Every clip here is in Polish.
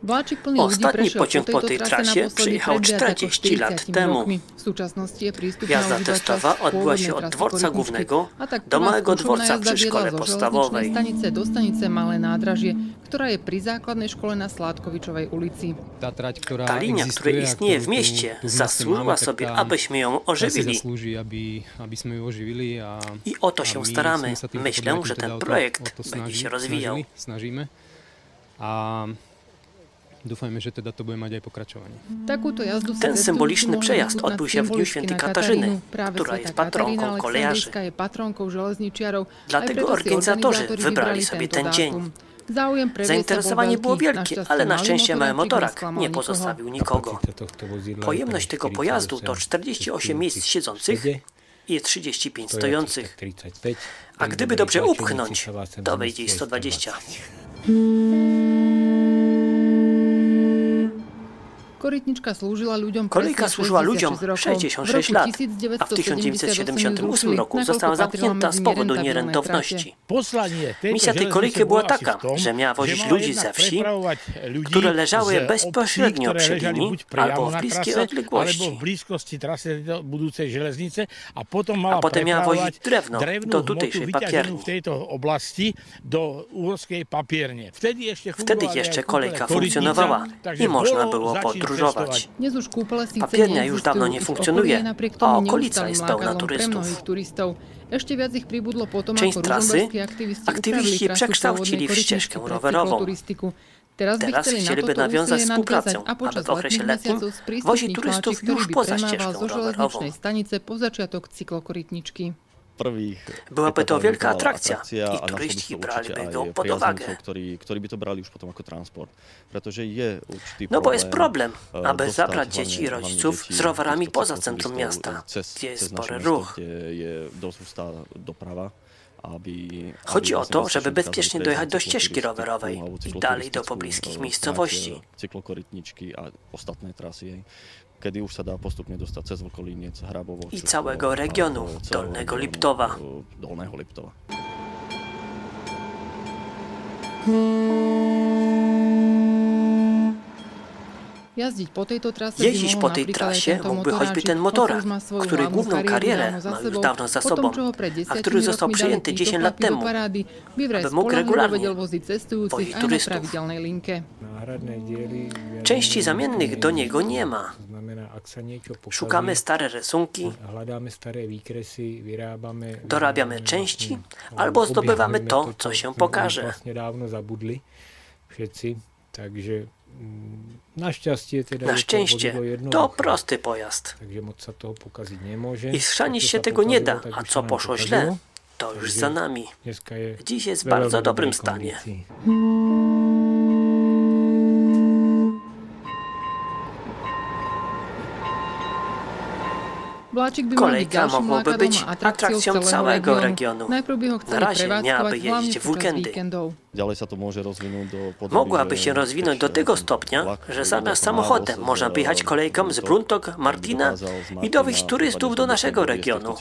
Prešiel pociąg po tej trase trasie przyjechał pred viac ako 40 lat 40 temu. Jazda testowa odbyła się od dworca głównego tak do małego dworca przy szkole podstawowej. do stanice Malé nádražie, ktorá je pri základnej škole na Sládkovičovej ulici. Tá trať, ktorá Ta linia, która istnieje w mieście, zasłużyła tak sobie, abyśmy ją ożywili. I o to się my staramy. Myślę, że ten projekt będzie się rozwijał. snažíme. A teda to jazdu Ten symboliczny przejazd odbył się w dniu świętej Katarzyny, która jest patronką kolejarzy. Dlatego organizátori wybrali sobie ten dzień. Zainteresowanie było wielkie, ale na szczęście mały motorak nie pozostawił nikogo. Pojemność tego pojazdu to 48 miejsc siedzących i 35 stojących. A gdyby dobrze upchnąć, to wejdzie i 120. Korytnička slúžila ľuďom Kolejka służyła ludziom 66 rokov. 66 v lat, a w 1978 roku została zamknięta z powodu nierentowności. Misja tej kolejki była taka, że miała wozić ludzi ze wsi, które leżały bezpośrednio przed nimi albo w bliskiej odległości. Albo w bliskości trasy do budúcej železnice a potem miała wozić drewno do vyťaženú papierni. Wtedy jeszcze kolejka funkcjonowała i można było čím podróżować. Papiernia już dawno nie funkcjonuje, a okolica jest pełna turystów. Część trasy aktywiści przekształcili w ścieżkę rowerową. Teraz chcieliby nawiązać współpracę, aby w okresie letnim wozić turystów już poza ścieżką rowerową. Byłaby to wielka atrakcja i turyści braliby aj pod uwagę. No bo jest problem, e, aby zabrać dzieci i rodziców z rowerami poza centrum miasta, gdzie jest spory ruch. Chodzi o to, żeby bezpiecznie dojechać do ścieżki rowerowej i dalej do pobliskich e, miejscowości. kedy už sa dá postupne dostať cez Vlkolínec, Hrabovo. I celého całego regionu całego Liptova. E, Dolného Liptova. Hmm. Jeździć po tej trasie mógłby choćby ten motorak, który główną karierę ma już dawno za sobą, a który został títo 10 lat temu, aby mógł regularnie. wozić turystów. Części zamiennych do niego nie ma. Szukamy stare rysunki, Dorábiamy części albo zdobywamy to, co się pokaże. Dávno Na szczęście to prosty pojazd. I schrzanić się tego nie da, a co poszło źle, to już za nami. Dziś jest w bardzo dobrym stanie. Kolejka lákadlom być atrakcją całego regionu. Na razie miałaby jeździć w weekendy. Víkendov. Ďalej sa to môže rozvinúť do podoby, Mogłaby się rozwinąć do tego stopnia, że zamiast samochodem można by jechać kolejką z Bruntok, Martina i dowieść turystów do naszego regionu.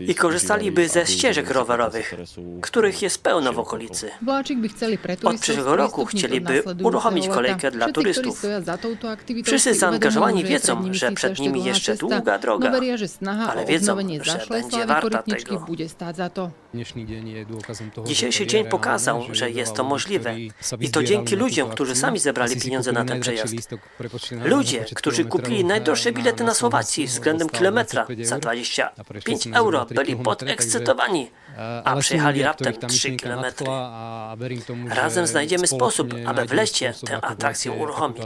I korzystaliby ze ścieżek rowerowych, których jest pełno w okolicy. Od przyszłego roku chcieliby uruchomić kolejkę dla turystów. Wszyscy zaangażowani wiedzą, że przed nimi jeszcze długa droga, ale wiedzą, że będzie warta tego. Dzisiejszy dzień pokazał, że je jest to możliwe. I to dzięki ludziom, którzy sami zebrali pieniądze na ten przejazd. Ludzie, 25 którzy kupili najdroższe na- bilety na Słowacji względem kilometra 25 za eur. 25 prešli sme euro, byli podekscytowani, a przejechali raptem ktorých tá 3 myšlienka kilometry. Razem znajdziemy sposób, aby w spôsob, tę atrakcję uruchomić.